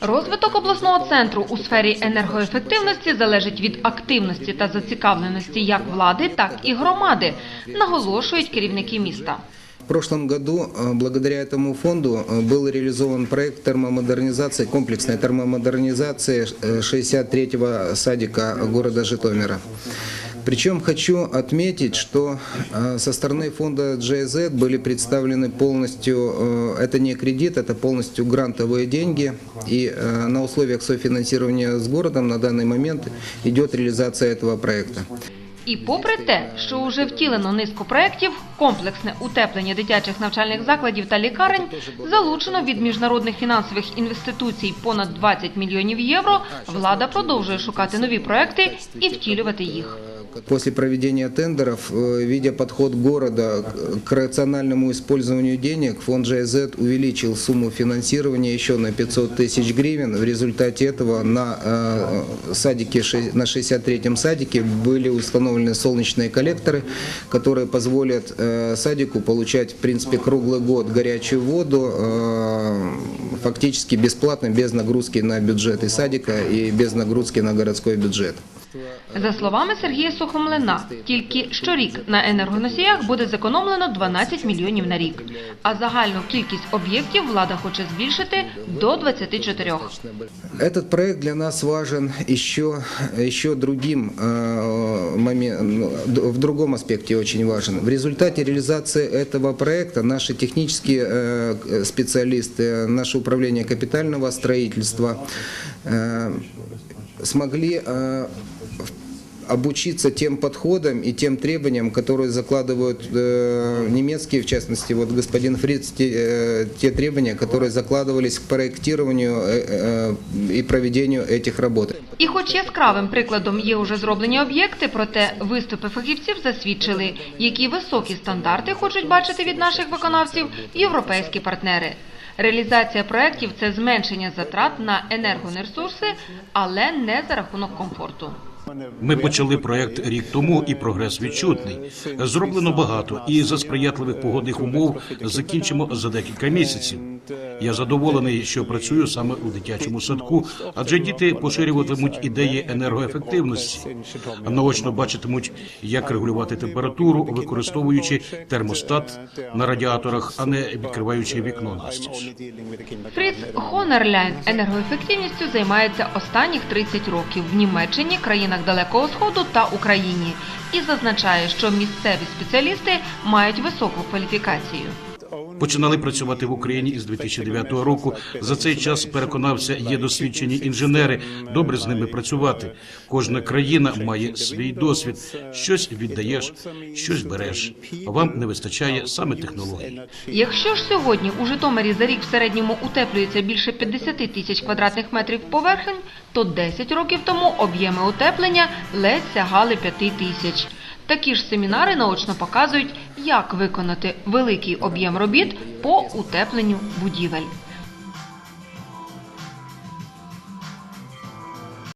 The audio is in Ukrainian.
Розвиток обласного центру у сфері енергоефективності залежить від активності та зацікавленості як влади, так і громади, наголошують керівники міста. В прошлом году э, благодаря этому фонду э, был реализован проект термомодернизации, комплексной термомодернизации э, 63-го садика города Житомира. Причем хочу отметить, что э, со стороны фонда GIZ были представлены полностью, э, это не кредит, это полностью грантовые деньги, и э, на условиях софинансирования с городом на данный момент идет реализация этого проекта. І попри те, що уже втілено низку проєктів, комплексне утеплення дитячих навчальних закладів та лікарень залучено від міжнародних фінансових інвестицій понад 20 мільйонів євро, влада продовжує шукати нові проекти і втілювати їх. После проведения тендеров, э, видя подход города к- рациональному использованию денег, фонд GIZ увеличил сумму финансирования еще на 500 тысяч гривен. В результате этого на, э, садике, на 63-м садике были установлены солнечные коллекторы, которые позволят э, садику получать, в принципе, круглый год горячую воду, фактически бесплатно, без нагрузки на бюджет и садика, и без нагрузки на городской бюджет. За словами Сергія Сухомлина, тільки щорік на енергоносіях буде зекономлено 12 мільйонів на рік, а загальну кількість об'єктів влада хоче збільшити до 24. Этот проект для нас важен еще, еще другим э, моментом, в другом аспекте очень важен. В результате реализации этого проекта наши технические э, специалисты, наше управление капитального строительства э, смогли э, обучиться тем подходам и тем требованиям, которые закладывают э, немецкие, в частности, вот господин Фриц, те, э, те требования, которые закладывались к проектированию э, э, и проведению этих работ. І хоч яскравим прикладом є уже зроблені об'єкти, проте виступи фахівців засвідчили, які високі стандарти хочуть бачити від наших виконавців європейські партнери. Реалізація проєктів – це зменшення затрат на енергонересурси, але не за рахунок комфорту. Ми почали проект рік тому, і прогрес відчутний. Зроблено багато, і за сприятливих погодних умов закінчимо за декілька місяців. Я задоволений, що працюю саме у дитячому садку, адже діти поширюватимуть ідеї енергоефективності, наочно бачитимуть, як регулювати температуру, використовуючи термостат на радіаторах, а не відкриваючи вікно настіж. Фріц Хонерляйн енергоефективністю займається останніх 30 років в Німеччині, країнах Далекого Сходу та Україні і зазначає, що місцеві спеціалісти мають високу кваліфікацію. Починали працювати в Україні із 2009 року. За цей час переконався, є досвідчені інженери. Добре з ними працювати. Кожна країна має свій досвід. Щось віддаєш, щось береш. Вам не вистачає саме технологій. Якщо ж сьогодні у Житомирі за рік в середньому утеплюється більше 50 тисяч квадратних метрів поверхень, то 10 років тому об'єми утеплення ледь сягали 5 тисяч. Такі ж семінари наочно показують, як виконати великий об'єм робіт по утепленню будівель.